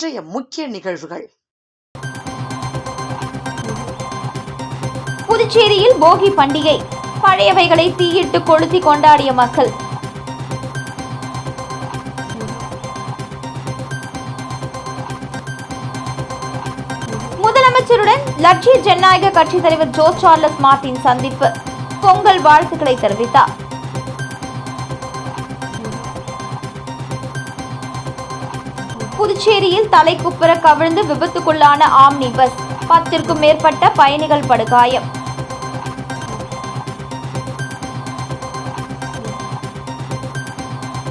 இன்றைய முக்கிய நிகழ்வுகள். புதுச்சேரியில் போகி பண்டிகை. பழையவைகளை தீயிட்டு கொளுத்தி கொண்டாடிய மக்கள். முதலமைச்சருடன் லட்சிய ஜனநாயக கட்சித் தலைவர் ஜோ சார்லஸ் மார்டின் சந்திப்பு. பொங்கல் வாழ்த்துக்களை தெரிவித்தார். புதுச்சேரியில் தலைக்குப்புற கவிழ்ந்து விபத்துக்குள்ளான ஆம்னி பஸ் பத்திற்கும் மேற்பட்ட பயணிகள் படுகாயம்.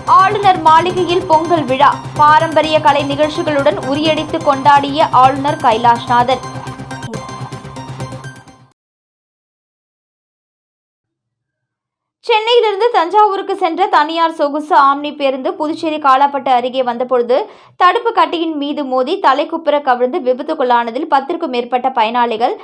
ஆளுநர் மாளிகையில் பொங்கல் விழா. பாரம்பரிய கலை நிகழ்ச்சிகளுடன் உரியடித்து கொண்டாடிய ஆளுநர் கைலாஷ்நாதன். தஞ்சாவூருக்கு சென்ற தனியார் சொகுசு ஆம்னி பேருந்து புதுச்சேரி காலாப்பட்டு அருகே வந்தபொழுது தடுப்பு கட்டியின் மீது மோதி தலைக்குப்புற கவிழ்ந்து விபத்துக்குள்ளானதில் பத்திற்கும் மேற்பட்ட பயனாளிகள்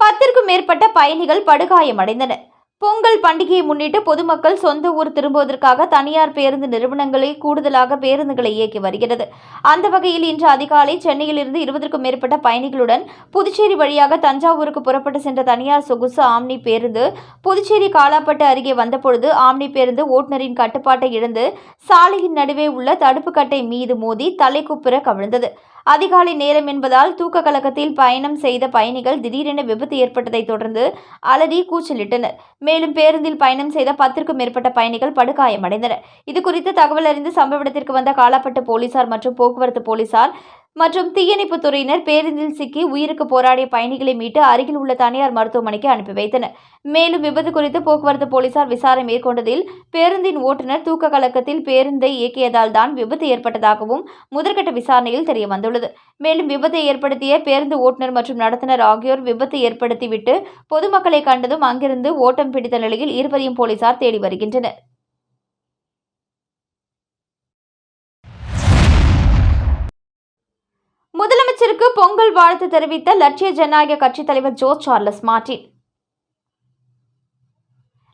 பத்திற்கும் மேற்பட்ட பயணிகள் படுகாயமடைந்தனர். பொங்கல் பண்டிகையை முன்னிட்டு பொதுமக்கள் சொந்த ஊர் திரும்புவதற்காக தனியார் பேருந்து நிறுவனங்களே கூடுதலாக பேருந்துகளை இயக்கி வருகிறது. அந்த வகையில் இன்று அதிகாலை சென்னையிலிருந்து இருபதற்கும் மேற்பட்ட பயணிகளுடன் புதுச்சேரி வழியாக தஞ்சாவூருக்கு புறப்பட்டு சென்ற தனியார் சொகுசு ஆம்னி பேருந்து புதுச்சேரி காலாப்பட்டு அருகே வந்தபொழுது ஆம்னி பேருந்து ஓட்டுநரின் கட்டுப்பாட்டை இழந்து சாலையின் நடுவே உள்ள தடுப்பு கட்டை மீது மோதி தலைக்குப்புற கவிழ்ந்தது. அதிகாலை நேரம் என்பதால் தூக்க கலக்கத்தில் பயணம் செய்த பயணிகள் திடீரென விபத்து ஏற்பட்டதைத் தொடர்ந்து அலறி கூச்சலிட்டனர். மேலும் பேருந்தில் பயணம் செய்த பத்திற்கும் மேற்பட்ட பயணிகள் படுகாயமடைந்தனர். இது குறித்து தகவல் அறிந்து சம்பவ இடத்திற்கு வந்த காலாப்பட்டு போலீசார் மற்றும் போக்குவரத்து போலீசார் மற்றும் தீயணைப்புத் துறையினர் பேருந்தில் சிக்கி உயிருக்கு போராடிய பயணிகளை மீட்டு அருகில் உள்ள தனியார் மருத்துவமனைக்கு அனுப்பி வைத்தனர். மேலும் விபத்து குறித்து போக்குவரத்து போலீசார் விசாரணை மேற்கொண்டதில் பேருந்தின் ஓட்டுநர் தூக்க கலக்கத்தில் பேருந்தை இயக்கியதால் தான் விபத்து ஏற்பட்டதாகவும் முதற்கட்ட விசாரணையில் தெரிய வந்துள்ளது மேலும் விபத்தை ஏற்படுத்திய பேருந்து ஓட்டுநர் மற்றும் நடத்துனர் ஆகியோர் விபத்து ஏற்படுத்திவிட்டு பொதுமக்களை கண்டதும் அங்கிருந்து ஓட்டம் பிடித்த நிலையில் இருவரையும் போலீசார் தேடி வருகின்றனர். முதலமைச்சருக்கு பொங்கல் வாழ்த்து தெரிவித்த லட்சிய ஜனநாயக கட்சித் தலைவர் ஜோ சார்லஸ் மார்டின்.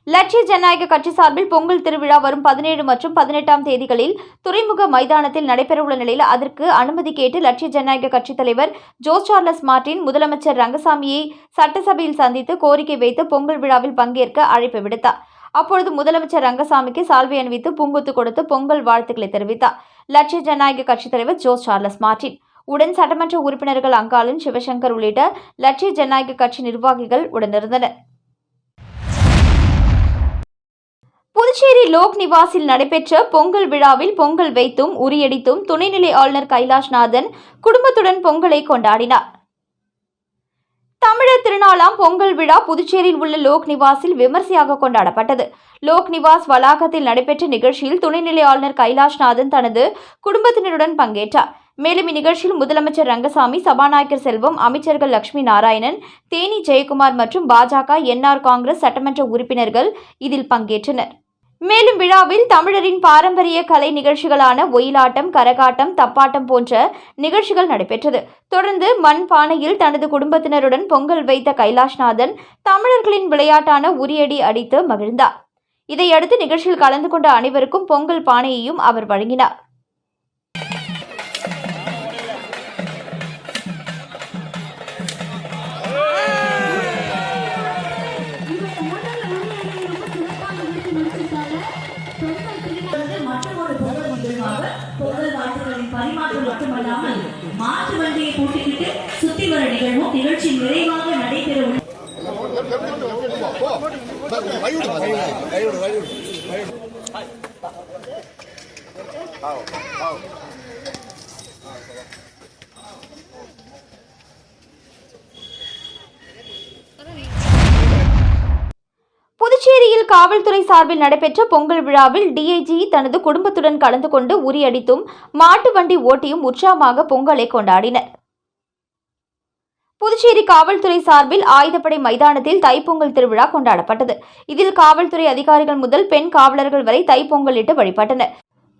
லட்சிய ஜனநாயக கட்சி சார்பில் பொங்கல் திருவிழா வரும் பதினேழு மற்றும் பதினெட்டாம் தேதிகளில் துறைமுக மைதானத்தில் நடைபெறவுள்ள நிலையில் அதற்கு அனுமதி கேட்டு லட்சிய ஜனநாயக கட்சித் தலைவர் ஜோ சார்லஸ் மார்டின் முதலமைச்சர் ரங்கசாமியை சட்டசபையில் சந்தித்து கோரிக்கை வைத்து பொங்கல் விழாவில் பங்கேற்க அழைப்பு விடுத்தார். அப்பொழுது முதலமைச்சர் ரங்கசாமிக்கு சால்வை அணிவித்து பூங்கொத்து கொடுத்து பொங்கல் வாழ்த்துக்களை தெரிவித்தார். லட்சிய ஜனநாயக கட்சித் தலைவர் ஜோ சார்லஸ் மார்டின். உடன் சட்டமன்ற உறுப்பினர்கள் அங்காளன் சிவசங்கர் உள்ளிட்ட லட்சிய ஜனநாயக கட்சி நிர்வாகிகள் உடனிருந்தனர் புதுச்சேரி லோக் நிவாஸில் நடைபெற்ற பொங்கல் விழாவில் பொங்கல் வைத்தும் உரியடித்தும் துணைநிலை ஆளுநர் கைலாஷ்நாதன் குடும்பத்துடன் பொங்கலை கொண்டாடினார். தமிழர் திருநாளாம் பொங்கல் விழா புதுச்சேரியில் உள்ள லோக் நிவாஸில் விமர்சையாக கொண்டாடப்பட்டது. லோக் நிவாஸ் வளாகத்தில் நடைபெற்ற நிகழ்ச்சியில் துணைநிலை ஆளுநர் கைலாஷ்நாதன் தனது குடும்பத்தினருடன் பங்கேற்றார். மேலும் இந்நிகழ்ச்சியில் முதலமைச்சர் ரங்கசாமி சபாநாயகர் செல்வம் அமைச்சர்கள் லட்சுமி நாராயணன் தேனி ஜெயக்குமார் மற்றும் பாஜக என்ஆர் காங்கிரஸ் சட்டமன்ற உறுப்பினர்கள் இதில் பங்கேற்றனர். மேலும் விழாவில் தமிழரின் பாரம்பரிய கலை நிகழ்ச்சிகளான ஒயிலாட்டம் கரகாட்டம் தப்பாட்டம் போன்ற நிகழ்ச்சிகள் நடைபெற்றது. தொடர்ந்து மண் பானையில் தனது குடும்பத்தினருடன் பொங்கல் வைத்த கைலாஷ்நாதன் தமிழர்களின் விளையாட்டான உரியடி அடித்து மகிழ்ந்தார். இதையடுத்து நிகழ்ச்சியில் கலந்து கொண்ட அனைவருக்கும் பொங்கல் பானையையும் அவர் வழங்கினார். மாட்டு வண்டியை கூட்டிக்கிட்டு சுத்தி வர நிகழ்வும் நிகழ்ச்சி நிறைவாக நடைபெற உள்ள புதுச்சேரியில் காவல்துறை சார்பில் நடைபெற்ற பொங்கல் விழாவில் டிஐஜி தனது குடும்பத்துடன் கலந்து கொண்டு உரியடித்தும் மாட்டு வண்டி ஓட்டியும் உற்சாகமாக பொங்கலை கொண்டாடினர். புதுச்சேரி காவல்துறை சார்பில் ஆயுதப்படை மைதானத்தில் தைப்பொங்கல் திருவிழா கொண்டாடப்பட்டது. இதில் காவல்துறை அதிகாரிகள் முதல் பெண் காவலர்கள் வரை தைப்பொங்கலிட்டு வழிபட்டனர்.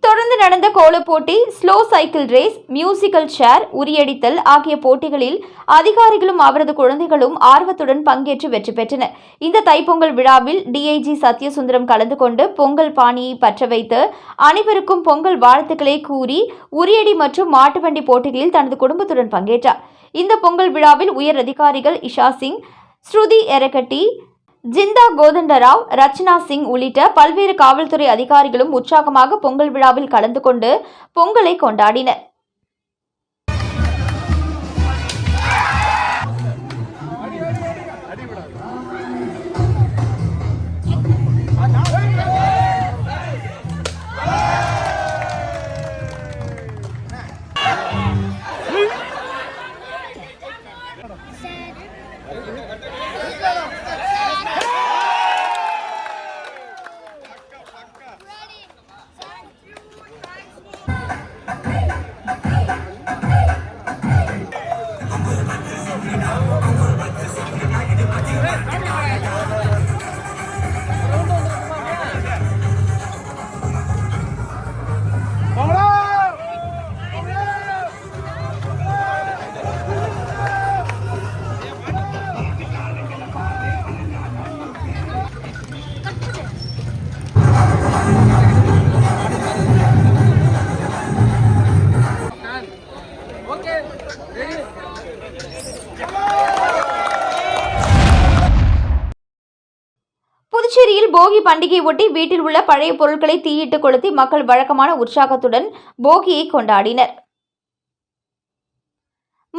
தொடர்ந்து நடந்த கோலப் போட்டி slow cycle race musical chair உரியடித்தல் ஆகிய போட்டிகளில் அதிகாரிகளும் அவரது குழந்தைகளும் ஆர்வத்துடன் பங்கேற்று வெற்றி பெற்றனர். இந்த தைப்பொங்கல் விழாவில் டிஐஜி சத்யசுந்தரம் கலந்து கொண்டு பொங்கல் பாணியை பற்ற வைத்து அனைவருக்கும் பொங்கல் வாழ்த்துக்களை கூறி உரியடி மற்றும் மாட்டுவண்டி போட்டிகளில் தனது குடும்பத்துடன் பங்கேற்றார். இந்த பொங்கல் விழாவில் உயர் அதிகாரிகள் இஷா சிங் ஸ்ருதி எரகட்டி ஜிந்தா கோதண்டராவ் ரச்சனா சிங் உள்ளிட்ட பல்வேறு காவல்துறை அதிகாரிகளும் உற்சாகமாக பொங்கல் விழாவில் கலந்து கொண்டு பொங்கலை கொண்டாடினர். போகி பண்டிகை ஒட்டி வீட்டில் உள்ள பழைய பொருட்களை தீயிட்டு கொளுத்தி மக்கள் வழக்கமான உற்சாகத்துடன் போகியை கொண்டாடினர்.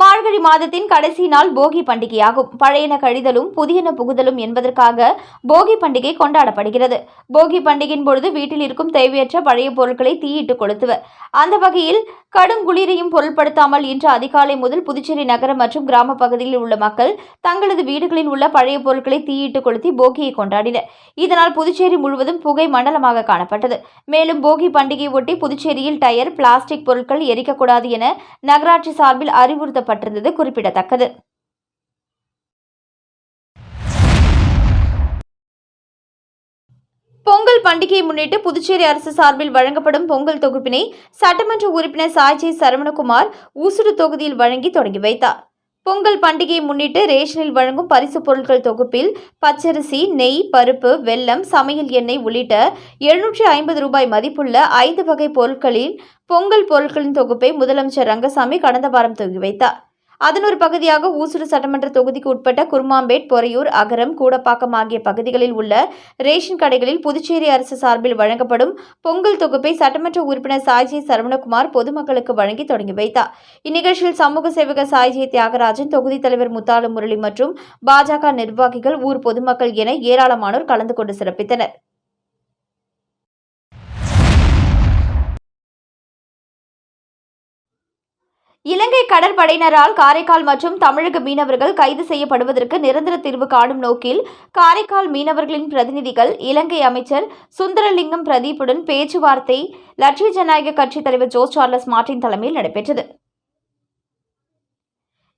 மார்கழி மாதத்தின் கடைசி நாள் போகி பண்டிகையாகும். பழையன கழிதலும் புதியன புகுதலும் என்பதற்காக போகி பண்டிகை கொண்டாடப்படுகிறது. போகி பண்டிகையின் பொழுது வீட்டில் இருக்கும் தேவையற்ற பழைய பொருட்களை தீயிட்டு கொளுத்துவர். அந்த வகையில் கடும் குளிரையும் பொருட்படுத்தாமல் இன்று அதிகாலை முதல் புதுச்சேரி நகரம் மற்றும் கிராம பகுதிகளில் உள்ள மக்கள் தங்களது வீடுகளில் உள்ள பழைய பொருட்களை தீயிட்டு கொளுத்தி போகியை கொண்டாடினர். இதனால் புதுச்சேரி முழுவதும் புகை மண்டலமாக காணப்பட்டது. மேலும் போகி பண்டிகையை ஒட்டி புதுச்சேரியில் டயர் பிளாஸ்டிக் பொருட்கள் எரிக்கக்கூடாது என நகராட்சி சார்பில் அறிவுறுத்த அறிவுறுத்தப்பட்டிருந்தது குறிப்பிடத்தக்கது. பொங்கல் பண்டிகையை முன்னிட்டு புதுச்சேரி அரசு சார்பில் வழங்கப்படும் பொங்கல் தொகுப்பினை சட்டமன்ற உறுப்பினர் சாய்ஜி சரவணகுமார் ஊசுடு தொகுதியில் வழங்கி தொடங்கி வைத்தார். பொங்கல் பண்டிகையை முன்னிட்டு ரேஷனில் வழங்கும் பரிசுப் பொருட்கள் தொகுப்பில் பச்சரிசி நெய் பருப்பு வெல்லம் சமையல் எண்ணெய் உள்ளிட்ட எழுநூற்றி ஐம்பது ரூபாய் மதிப்புள்ள ஐந்து வகை பொருட்களில் பொங்கல் பொருட்களின் தொகுப்பை முதலமைச்சர் ரங்கசாமி கடந்த வாரம் துவங்கி வைத்தார். அதன் ஒரு பகுதியாக ஊசுடு சட்டமன்ற தொகுதிக்கு உட்பட்ட குருமாம்பேட் பொறையூர் அகரம் கூடப்பாக்கம் ஆகிய பகுதிகளில் உள்ள ரேஷன் கடைகளில் புதுச்சேரி அரசு சார்பில் வழங்கப்படும் பொங்கல் தொகுப்பை சட்டமன்ற உறுப்பினர் சாய்ஜி சரவணகுமார் பொதுமக்களுக்கு வழங்கி தொடங்கி வைத்தார். இந்நிகழ்ச்சியில் சமூக சேவகர் சாய்ஜி தியாகராஜன் தொகுதி தலைவர் முத்தாலு முரளி மற்றும் பாஜக நிர்வாகிகள் ஊர் பொதுமக்கள் என ஏராளமானோர் கலந்து கொண்டு சிறப்பித்தனர். இலங்கை கடற்படையினரால் காரைக்கால் மற்றும் தமிழக மீனவர்கள் கைது செய்யப்படுவதற்கு நிரந்தர தீர்வு காணும் நோக்கில் காரைக்கால் மீனவர்களின் பிரதிநிதிகள் இலங்கை அமைச்சர் சுந்தரலிங்கம் பிரதீப்புடன் பேச்சுவார்த்தை லட்சிய ஜனநாயக கட்சித் தலைவர் ஜோ சார்லஸ் மார்டின் தலைமையில் நடைபெற்றது.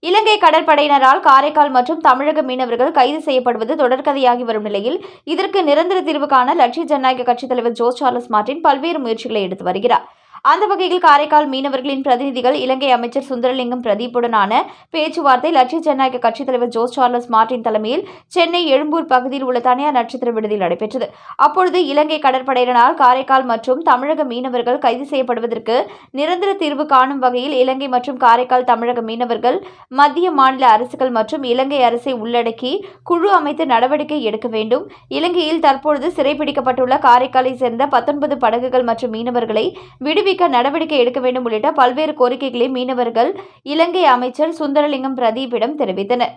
இலங்கை கடற்படையினரால் காரைக்கால் மற்றும் தமிழக மீனவர்கள் கைது செய்யப்படுவது தொடர்கதையாகி வரும் நிலையில் இதற்கு நிரந்தர தீர்வு காண லட்சிய ஜனநாயக கட்சித் தலைவர் ஜோ சார்லஸ் மார்டின் பல்வேறு முயற்சிகளை எடுத்து வருகிறார். அந்த வகையில் காரைக்கால் மீனவர்களின் பிரதிநிதிகள் இலங்கை அமைச்சர் சுந்தரலிங்கம் பிரதீப்புடனான பேச்சுவார்த்தை லட்சிய ஜனநாயக கட்சித் தலைவர் ஜோஸ் சார்லஸ் மார்டின் தலைமையில் சென்னை எழும்பூர் பகுதியில் உள்ள தனியார் நட்சத்திர விடுதியில் நடைபெற்றது. அப்பொழுது இலங்கை கடற்படையினரால் காரைக்கால் மற்றும் தமிழக மீனவர்கள் கைது செய்யப்படுவதற்கு நிரந்தர தீர்வு காணும் வகையில் இலங்கை மற்றும் காரைக்கால் தமிழக மீனவர்கள் மத்திய மாநில அரசுகள் மற்றும் இலங்கை அரசை உள்ளடக்கி குழு அமைத்து நடவடிக்கை எடுக்க வேண்டும். இலங்கையில் தற்பொழுது சிறைபிடிக்கப்பட்டுள்ள காரைக்காலை சேர்ந்த பத்தொன்பது படகுகள் மற்றும் மீனவர்களை விடுவிக்க நடவடிக்கை எடுக்க வேண்டும் உள்ளிட்ட பல்வேறு கோரிக்கைகளை மீனவர்கள் இலங்கை அமைச்சர் சுந்தரலிங்கம் பிரதீப்பிடம் தெரிவித்தனர்.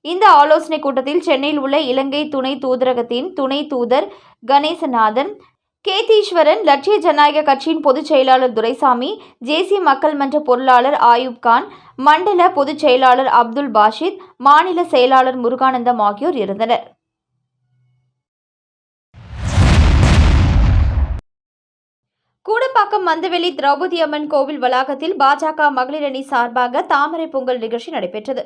இந்த ஆலோசனைக் கூட்டத்தில் சென்னையில் உள்ள இலங்கை துணை தூதரகத்தின் துணை தூதர் கணேசநாதன் கேதீஸ்வரன் லட்சிய ஜனநாயக கட்சியின் பொதுச் செயலாளர் துரைசாமி தேசிய மக்கள் மன்ற பொருளாளர் ஆயூப் கான் மண்டல பொதுச் செயலாளர் அப்துல் பாஷித் மாநில செயலாளர் முருகானந்தம் ஆகியோர் இருந்தனர். கூடப்பாக்கம் மந்தவெளி திரௌபதி அம்மன் கோவில் வளாகத்தில் பாஜக மகளிர் அணி சார்பாக தாமரை பொங்கல் நிகழ்ச்சி நடைபெற்றது.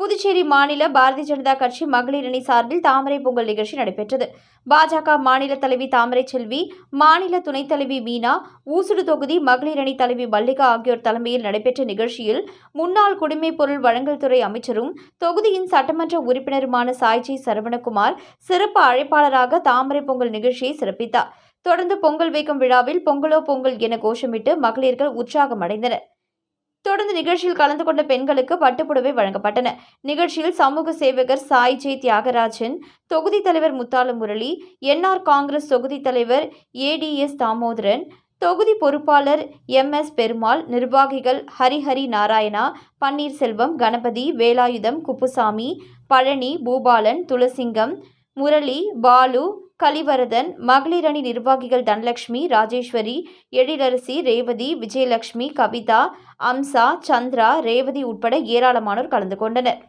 புதுச்சேரி மாநில பாரதிய ஜனதா கட்சி மகளிர் அணி சார்பில் தாமரை பொங்கல் நிகழ்ச்சி நடைபெற்றது. பாஜக மாநில தலைவி தாமரை செல்வி மாநில துணைத் தலைவி மீனா ஊசுடு தொகுதி மகளிர் அணி தலைவி மல்லிகா ஆகியோர் தலைமையில் நடைபெற்ற நிகழ்ச்சியில் முன்னாள் குடிமைப் பொருள் வழங்கல் துறை அமைச்சரும் தொகுதியின் சட்டமன்ற உறுப்பினருமான சாய்ஜி சரவணகுமார் சிறப்பு அழைப்பாளராக தாமரை பொங்கல் நிகழ்ச்சியை சிறப்பித்தார். தொடர்ந்து பொங்கல் வைக்கும் விழாவில் பொங்கலோ பொங்கல் என கோஷமிட்டு மகளிர்கள் உற்சாகம் அடைந்தனர். தொடர்ந்து நிகழ்ச்சியில் கலந்து கொண்ட பெண்களுக்கு பட்டுப்புடவை வழங்கப்பட்டன. நிகழ்ச்சியில் சமூக சேவகர் சாய் ஜெய் தியாகராஜன் தொகுதி தலைவர் முத்தாலு முரளி என்ஆர் காங்கிரஸ் தொகுதி தலைவர் ஏடிஎஸ் தாமோதரன் தொகுதி பொறுப்பாளர் எம் எஸ் பெருமாள் நிர்வாகிகள் ஹரிஹரி நாராயணா பன்னீர்செல்வம் கணபதி வேலாயுதம் குப்புசாமி பழனி பூபாலன் துளசிங்கம் முரளி பாலு கலிவரதன் மகளிர் அணி நிர்வாகிகள் தனலட்சுமி ராஜேஸ்வரி எழிலரசி ரேவதி விஜயலட்சுமி கவிதா அம்சா சந்திரா ரேவதி உட்பட ஏராளமானோர் கலந்து கொண்டனர்.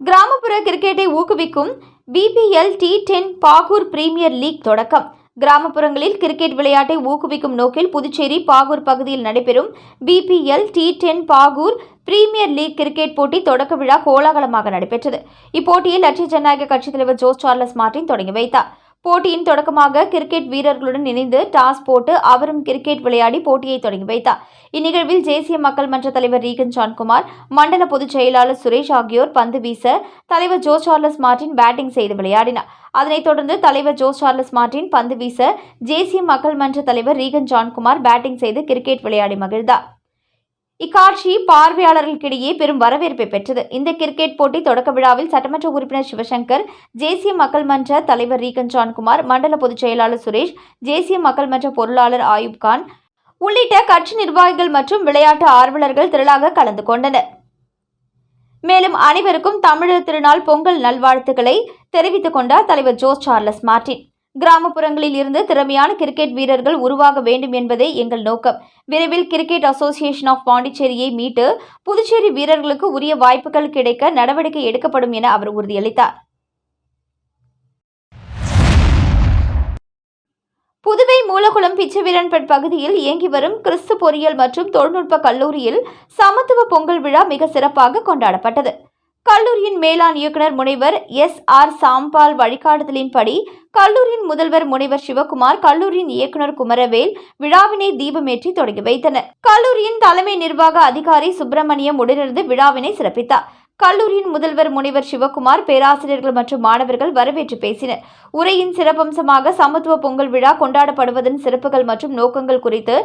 கிராமப்புற கிரிக்கெட்டை ஊக்குவிக்கும் PBL T ten Bahour premier league தொடக்கம். கிராமப்புறங்களில் கிரிக்கெட் விளையாட்டை ஊக்குவிக்கும் நோக்கில் புதுச்சேரி பாகூர் பகுதியில் நடைபெறும் PBL T ten Bahour premier league cricket போட்டி தொடக்க விழா கோலாகலமாக நடைபெற்றது. இப்போட்டியில் லட்சிய ஜனநாயக கட்சித் தலைவர் ஜோஸ் சார்லஸ் மார்டின் தொடங்கி வைத்தார். போட்டியின் தொடக்கமாக கிரிக்கெட் வீரர்களுடன் இணைந்து டாஸ் போட்டு அவரும் கிரிக்கெட் விளையாடி போட்டியை தொடங்கி வைத்தார். இந்நிகழ்வில் தேசிய மக்கள் மன்ற தலைவர் ரீகன் ஜான்குமார் மண்டல பொதுச் செயலாளர் சுரேஷ் ஆகியோர் பந்து வீச தலைவர் ஜோ சார்லஸ் மார்டின் பேட்டிங் செய்து விளையாடினார். அதனைத் தொடர்ந்து தலைவர் ஜோ சார்லஸ் மார்டின் பந்து வீச தேசிய மக்கள் மன்ற தலைவர் ரீகன் ஜான்குமார் பேட்டிங் செய்து கிரிக்கெட் விளையாடி மகிழ்ந்தார். இக்காட்சி பார்வையாளர்களுக்கிடையே பெரும் வரவேற்பை பெற்றது. இந்த கிரிக்கெட் போட்டி தொடக்க விழாவில் சட்டமன்ற உறுப்பினர் சிவசங்கர் தேசிய மக்கள் மன்ற தலைவர் ரீகன் ஜான்குமார் மண்டல பொதுச் செயலாளர் சுரேஷ் தேசிய மக்கள் மன்ற பொருளாளர் ஆயுப் கான் உள்ளிட்ட கட்சி நிர்வாகிகள் மற்றும் விளையாட்டு ஆர்வலர்கள் திரளாக கலந்து கொண்டனர். மேலும் அனைவருக்கும் தமிழர் திருநாள் பொங்கல் நல்வாழ்த்துக்களை தெரிவித்துக் கொண்டார் தலைவர் ஜோஸ் சார்லஸ் மார்டின். கிராமப்புறங்களில் இருந்து திறமையான கிரிக்கெட் வீரர்கள் உருவாக வேண்டும் என்பதே எங்கள் நோக்கம். விரைவில் கிரிக்கெட் அசோசியேஷன் ஆஃப் பாண்டிச்சேரியை மீட்டு புதுச்சேரி வீரர்களுக்கு உரிய வாய்ப்புகள் கிடைக்க நடவடிக்கை எடுக்கப்படும் என அவர் உறுதியளித்தார். புதுவை மூலகுளம் பிச்சைவீரன்பட் பகுதியில் இயங்கி வரும் கிறிஸ்து பொறியியல் மற்றும் தொழில்நுட்ப கல்லூரியில் சமத்துவ பொங்கல் விழா மிக சிறப்பாக கொண்டாடப்பட்டது. கல்லூரியின் மேலாண் இயக்குனர் முனைவர் எஸ் ஆர் சாம்பால் வழிகாட்டுதலின்படி கல்லூரியின் முதல்வர் முனைவர் சிவகுமார் கல்லூரியின் இயக்குனர் குமரவேல் விழாவினை தீபமேற்றி தொடங்கி வைத்தனர். கல்லூரியின் தலைமை நிர்வாக அதிகாரி சுப்பிரமணியம் உடனிருந்து விழாவினை சிறப்பித்தார். கல்லூரியின் முதல்வர் முனைவர் சிவகுமார் பேராசிரியர்கள் மற்றும் மாணவர்கள் வரவேற்று பேசினர். உரையின் சிறப்பம்சமாக சமத்துவ பொங்கல் விழா கொண்டாடப்படுவதன் சிறப்புகள் மற்றும் நோக்கங்கள் குறித்து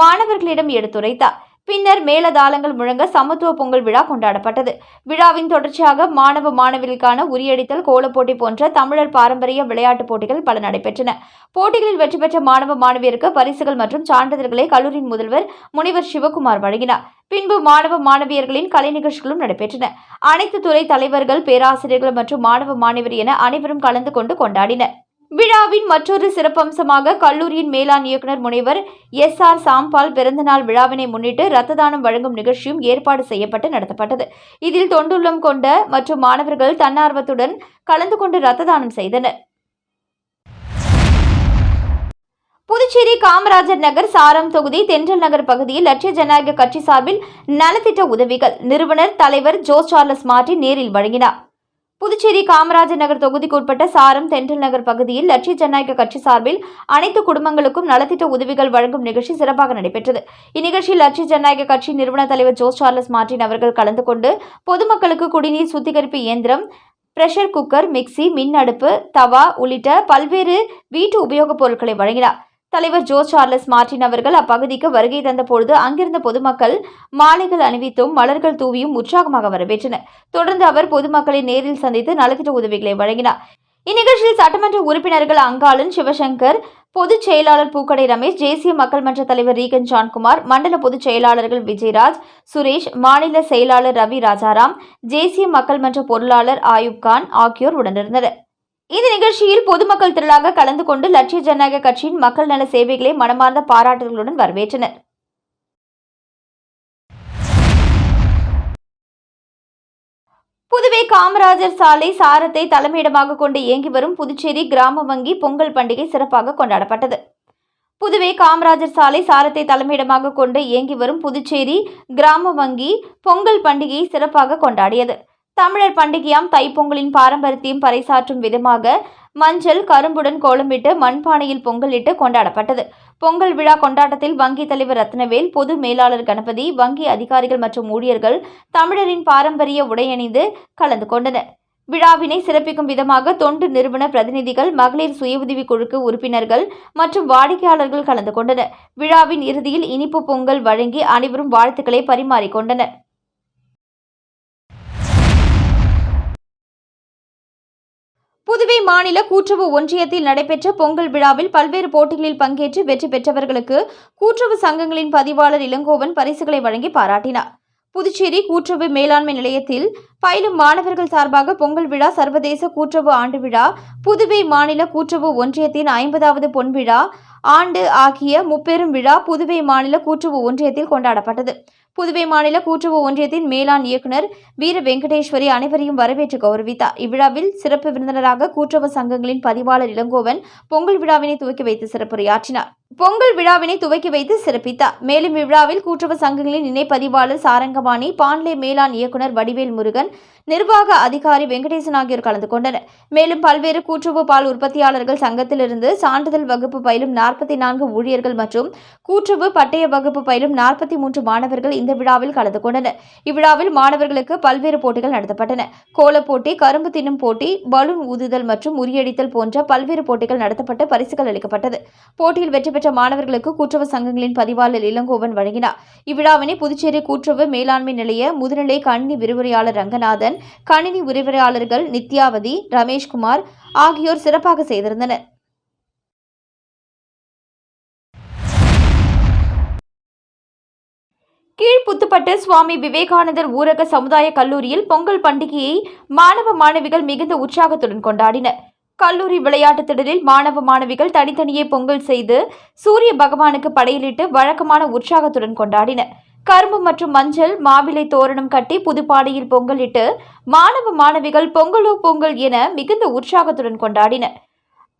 மாணவர்களிடம் எடுத்துரைத்தார். பின்னர் மேலதாளங்கள் முழங்க சமத்துவ பொங்கல் விழா கொண்டாடப்பட்டது. விழாவின் தொடர்ச்சியாக மாணவ மாணவிகளுக்கான உரியடித்தல் கோலப்போட்டி போன்ற தமிழர் பாரம்பரிய விளையாட்டுப் போட்டிகள் பல நடைபெற்றன. போட்டிகளில் வெற்றி பெற்ற மாணவ மாணவியருக்கு பரிசுகள் மற்றும் சான்றிதழ்களை கல்லூரியின் முதல்வர் முனிவர் சிவகுமார் வழங்கினார். பின்பு மாணவ மாணவியர்களின் கலை நிகழ்ச்சிகளும் நடைபெற்றன. அனைத்து துறை தலைவர்கள் பேராசிரியர்கள் மற்றும் மாணவ மாணவியர் என அனைவரும் கலந்து கொண்டு கொண்டாடினர். விழாவின் மற்றொரு சிறப்பம்சமாக கல்லூரியின் மேலாண் இயக்குனர் முனைவர் எஸ் ஆர் சாம்பால் பிறந்தநாள் விழாவினை முன்னிட்டு ரத்த தானம் வழங்கும் நிகழ்ச்சியும் ஏற்பாடு செய்யப்பட்டு நடத்தப்பட்டது. இதில் தொண்டுள்ளம் கொண்ட மற்றும் மாணவர்கள் தன்னார்வத்துடன் கலந்து கொண்டு ரத்த தானம் செய்தனர். புதுச்சேரி காமராஜர் நகர் சாரம் தொகுதி தென்றல் நகர் பகுதியில் லட்சிய ஜனநாயக கட்சி சார்பில் நலத்திட்ட உதவிகள் நிறுவனர் தலைவர் ஜோஸ் சார்லஸ் மார்டின் நேரில் வழங்கினார். புதுச்சேரி காமராஜர் நகர் தொகுதிக்கு உட்பட்ட சாரம் தென்றல் நகர் பகுதியில் லட்சிய ஜனநாயக கட்சி சார்பில் அனைத்து குடும்பங்களுக்கும் நலத்திட்ட உதவிகள் வழங்கும் நிகழ்ச்சி சிறப்பாக நடைபெற்றது. இந்நிகழ்ச்சியில் லட்சிய ஜனநாயக கட்சி நிறுவன தலைவர் ஜோஸ் சார்லஸ் மார்டின் அவர்கள் கலந்து கொண்டு பொதுமக்களுக்கு குடிநீர் சுத்திகரிப்பு இயந்திரம் பிரஷர் குக்கர் மிக்சி மின் அடுப்பு தவா உள்ளிட்ட பல்வேறு வீட்டு உபயோகப் பொருட்களை வழங்கினார். தலைவர் ஜோ சார்லஸ் மார்டின் அவர்கள் அப்பகுதிக்கு வருகை தந்த பொழுது அங்கிருந்த பொதுமக்கள் மாலைகள் அணிவித்தும் மலர்கள் தூவியும் உற்சாகமாக வரவேற்றனர். தொடர்ந்து அவர் பொதுமக்களை நேரில் சந்தித்து நலத்திட்ட உதவிகளை வழங்கினார். இந்நிகழ்ச்சியில் சட்டமன்ற உறுப்பினர்கள் அங்காளன் சிவசங்கர் பொதுச் செயலாளர் பூக்கடை ரமேஷ் தேசிய மக்கள் மன்ற தலைவர் ரீகன் ஜான்குமார் மண்டல பொதுச் செயலாளர்கள் விஜயராஜ் சுரேஷ் மாநில செயலாளர் ரவி ராஜாராம் தேசிய மக்கள் மன்ற பொருளாளர் ஆயுப் கான் ஆகியோர் உடனிருந்தனர். இந்த நிகழ்ச்சியில் பொதுமக்கள் திரளாக கலந்து கொண்டு லட்சிய ஜனநாயக கட்சியின் மக்கள் நல சேவைகளை மனமார்ந்த பாராட்டுகளுடன் வரவேற்றனர். புதுவை காமராஜர் சாலை சாரத்தை தலைமையிடமாக கொண்டு இயங்கி வரும் புதுச்சேரி கிராம வங்கி பொங்கல் பண்டிகை சிறப்பாக கொண்டாடப்பட்டது. புதுவை காமராஜர் சாலை சாரத்தை தலைமையிடமாக கொண்டு இயங்கி வரும் புதுச்சேரி கிராம வங்கி பொங்கல் பண்டிகையை சிறப்பாக கொண்டாடியது. தமிழர் பண்டிகையாம் தைப்பொங்கலின் பாரம்பரியத்தையும் பறைசாற்றும் விதமாக மஞ்சள் கரும்புடன் கோலமிட்டு மண்பானையில் பொங்கலிட்டு கொண்டாடப்பட்டது. பொங்கல் விழா கொண்டாட்டத்தில் வங்கி தலைவர் ரத்னவேல் பொது மேலாளர் கணபதி வங்கி அதிகாரிகள் மற்றும் ஊழியர்கள் தமிழரின் பாரம்பரிய உடையணிந்து கலந்து கொண்டனர். விழாவினை சிறப்பிக்கும் விதமாக தொண்டு நிறுவன பிரதிநிதிகள் மகளிர் சுய உதவிக் குழுக்கு உறுப்பினர்கள் மற்றும் வாடிக்கையாளர்கள் கலந்து கொண்டனர். விழாவின் இறுதியில் இனிப்பு பொங்கல் வழங்கி அனைவரும் வாழ்த்துக்களை பரிமாறிக்கொண்டனர். புதுவை மாநில கூட்டுறவு ஒன்றியத்தில் நடைபெற்ற பொங்கல் விழாவில் பல்வேறு போட்டிகளில் பங்கேற்று வெற்றி பெற்றவர்களுக்கு கூட்டுறவு சங்கங்களின் பதிவாளர் இளங்கோவன் பரிசுகளை வழங்கி பாராட்டினார். புதுச்சேரி கூட்டுறவு மேலாண்மை நிலையத்தில் பயிலும் மாணவர்கள் சார்பாக பொங்கல் விழா சர்வதேச கூட்டுறவு ஆண்டு விழா புதுவை மாநில கூட்டுறவு ஒன்றியத்தின் ஐம்பதாவது பொன் விழா ஆண்டு ஆகிய முப்பெரும் விழா புதுவை மாநில கூட்டுறவு ஒன்றியத்தில் கொண்டாடப்பட்டது. புதுவை மாநில கூட்டுறவு ஒன்றியத்தின் மேலாண் இயக்குனர் வீர வெங்கடேஸ்வரி அனைவரையும் வரவேற்று கௌரவித்தார். இவ்விழாவில் சிறப்பு விருந்தினராக கூட்டுறவு சங்கங்களின் பதிவாளர் இளங்கோவன் பொங்கல் விழாவினை துவக்கி வைத்து சிறப்புரையாற்றினார். பொங்கல் விழாவினை துவக்கி வைத்து சிறப்பித்தார். மேலும் இவ்விழாவில் கூட்டுறவு சங்கங்களின் இணை பதிவாளர் சாரங்கபாணி பாண்லே மேலாண் இயக்குனர் வடிவேல் முருகன் நிர்வாக அதிகாரி வெங்கடேசன் ஆகியோர் கலந்து கொண்டனர். மேலும் பல்வேறு கூட்டுறவு பால் உற்பத்தியாளர்கள் சங்கத்திலிருந்து சான்றிதழ் வகுப்பு பயிலும் நாற்பத்தி நான்கு ஊழியர்கள் மற்றும் கூட்டுறவு பட்டய வகுப்பு பயிலும் நாற்பத்தி மூன்று மாணவர்கள் இந்த விழாவில் கலந்து கொண்டனர். இவ்விழாவில் மாணவர்களுக்கு பல்வேறு போட்டிகள் நடத்தப்பட்டன. கோலப் போட்டி கரும்பு தின்னும் போட்டி பலூன் ஊதுதல் மற்றும் உரியடித்தல் போன்ற பல்வேறு போட்டிகள் நடத்தப்பட்டு பரிசுகள் அளிக்கப்பட்டது. போட்டியில் வெற்றி பெற்ற மாணவர்களுக்கு கூட்டுறவு சங்கங்களின் பதிவாளர் இளங்கோவன் வழங்கினார். இவ்விழாவினை புதுச்சேரி கூட்டுறவு மேலாண்மை நிலைய முதுநிலை கணினி விரிவுரையாளர் ரங்கநாதன் கணினி விரிவுரையாளர்கள் நித்யாவதி ரமேஷ்குமார் ஆகியோர் சிறப்பாக செய்திருந்தனர். கீழ்புத்துப்பட்டு சுவாமி விவேகானந்தர் ஊரக சமுதாய கல்லூரியில் பொங்கல் பண்டிகையை மாணவ மாணவிகள் மிகுந்த உற்சாகத்துடன் கொண்டாடினர். கல்லூரி விளையாட்டுத் திடலில் மாணவ மாணவிகள் தனித்தனியே பொங்கல் செய்து சூரிய பகவானுக்கு படையலிட்டு வழக்கமான உற்சாகத்துடன் கொண்டாடினர். கரும்பு மற்றும் மஞ்சள் மாவிலை தோரணம் கட்டி புதுப்பாடையில் பொங்கலிட்டு மாணவ மாணவிகள் பொங்கலோ பொங்கல் என மிகுந்த உற்சாகத்துடன் கொண்டாடினர்.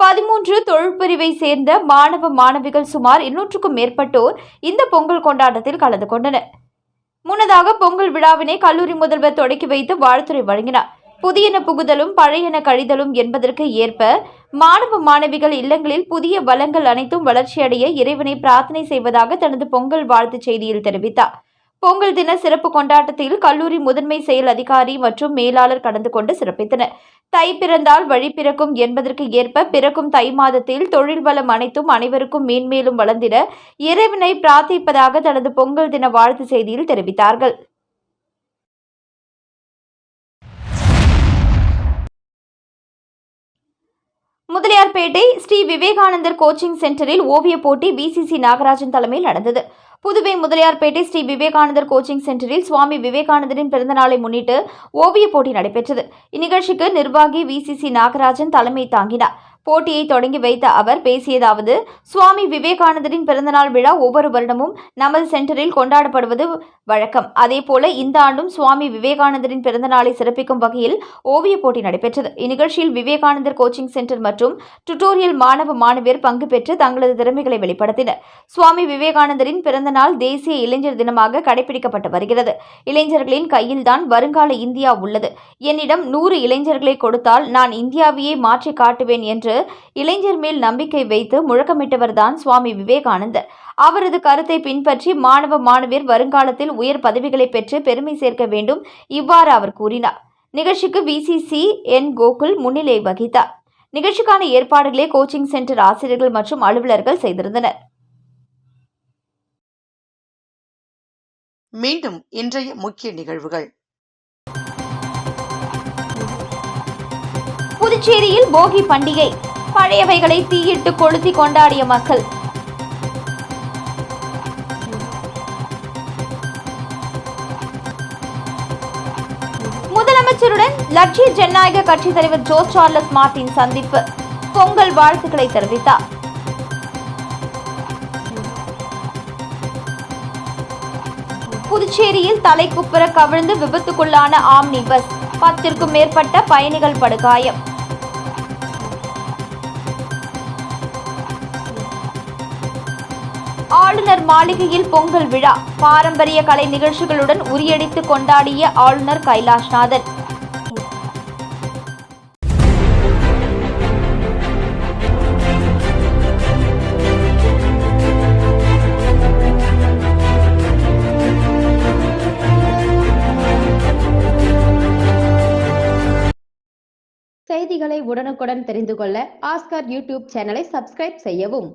பதிமூன்று தொழிற்பிரிவை சேர்ந்த மாணவ மாணவிகள் சுமார் இருநூற்றுக்கும் மேற்பட்டோர் இந்த பொங்கல் கொண்டாட்டத்தில் கலந்து கொண்டனர். முன்னதாக பொங்கல் விழாவினை கல்லூரி முதல்வர் தொடக்கி வைத்து வாழ்த்துறை வழங்கினார். புதியன புகுதலும் பழையன கழிதலும் என்பதற்கு ஏற்ப மாணவ மாணவிகள் இல்லங்களில் புதிய வளங்கள் அனைத்தும் வளர்ச்சியடைய இறைவனை பிரார்த்தனை செய்வதாக தனது பொங்கல் வாழ்த்துச் செய்தியில் தெரிவித்தார். பொங்கல் தின சிறப்பு கொண்டாட்டத்தில் கல்லூரி முதன்மை செயல் அதிகாரி மற்றும் மேலாளர் கலந்து கொண்டு சிறப்பித்தனர். தை பிறந்தால் வழி பிறக்கும் என்பதற்கு ஏற்ப பிறக்கும் தை மாதத்தில் தொழில் வளம் அனைத்தும் அனைவருக்கும் மேன்மேலும் வளர்ந்திட இறைவனை பிரார்த்திப்பதாக தனது பொங்கல் தின வாழ்த்து செய்தியில் தெரிவித்தார்கள். முதலியார்பேட்டை ஸ்ரீ விவேகானந்தர் கோச்சிங் சென்டரில் ஓவிய போட்டி பிசிசி நாகராஜன் தலைமையில் நடந்தது. புதுவை முதலியார்பேட்டை ஸ்ரீ விவேகானந்தர் கோச்சிங் சென்டரில் சுவாமி விவேகானந்தரின் பிறந்தநாளை முன்னிட்டு ஓவியப் போட்டி நடைபெற்றது. இந்நிகழ்ச்சிக்கு நிர்வாகி விசிசி நாகராஜன் தலைமை தாங்கினார். போட்டியை தொடங்கி வைத்த அவர் பேசியதாவது சுவாமி விவேகானந்தரின் பிறந்தநாள் விழா ஒவ்வொரு வருடமும் நமது சென்டரில் கொண்டாடப்படுவது வழக்கம். அதேபோல இந்த ஆண்டும் சுவாமி விவேகானந்தரின் பிறந்தநாளை சிறப்பிக்கும் வகையில் ஓவியப் போட்டி நடைபெற்றது. இந்நிகழ்ச்சியில் விவேகானந்தர் கோச்சிங் சென்டர் மற்றும் டுட்டோரியல் மாணவ மாணவியர் பங்கு பெற்று தங்களது திறமைகளை வெளிப்படுத்தினர். சுவாமி விவேகானந்தரின் பிறந்தநாள் தேசிய இளைஞர் தினமாக கடைபிடிக்கப்பட்டு வருகிறது. இளைஞர்களின் கையில்தான் வருங்கால இந்தியா உள்ளது. என்னிடம் நூறு இளைஞர்களை கொடுத்தால் நான் இந்தியாவையே மாற்றி காட்டுவேன் என்று இளைஞர் மேல் நம்பிக்கை வைத்து முழக்கமிட்டவர்தான் சுவாமி விவேகானந்தர். அவரது கருத்தை பின்பற்றி மாணவ மாணவியர் வருங்காலத்தில் உயர் பதவிகளை பெற்று பெருமை சேர்க்க வேண்டும் இவ்வாறு அவர் கூறினார். நிகழ்ச்சிக்கு விசிசி என் கோகுல் முன்னிலை வகித்தார். நிகழ்ச்சிக்கான ஏற்பாடுகளை கோச்சிங் சென்டர் ஆசிரியர்கள் மற்றும் அலுவலர்கள் செய்திருந்தனர். மீண்டும் இன்றைய முக்கிய நிகழ்வுகள். புதுச்சேரியில் போகி பண்டிகை. பழையவைகளை தீயிட்டு கொளுத்தி கொண்டாடிய மக்கள். முதலமைச்சருடன் லட்சிய ஜனநாயக கட்சி தலைவர் ஜோ சார்லஸ் மார்டின் சந்திப்பு. பொங்கல் வாழ்த்துக்களை தெரிவித்தார். புதுச்சேரியில் தலைக்குப்புற கவிழ்ந்து விபத்துக்குள்ளான ஆம்னி பஸ். பத்திற்கும் மேற்பட்ட பயணிகள் படுகாயம். ஆளுநர் மாளிகையில் பொங்கல் விழா. பாரம்பரிய கலை நிகழ்ச்சிகளுடன் உரியடித்து கொண்டாடிய ஆளுநர் கைலாஷ்நாதன். செய்திகளை உடனுக்குடன் தெரிந்து கொள்ள ஆஸ்கர் யூடியூப் சேனலை சப்ஸ்கிரைப் செய்யவும்.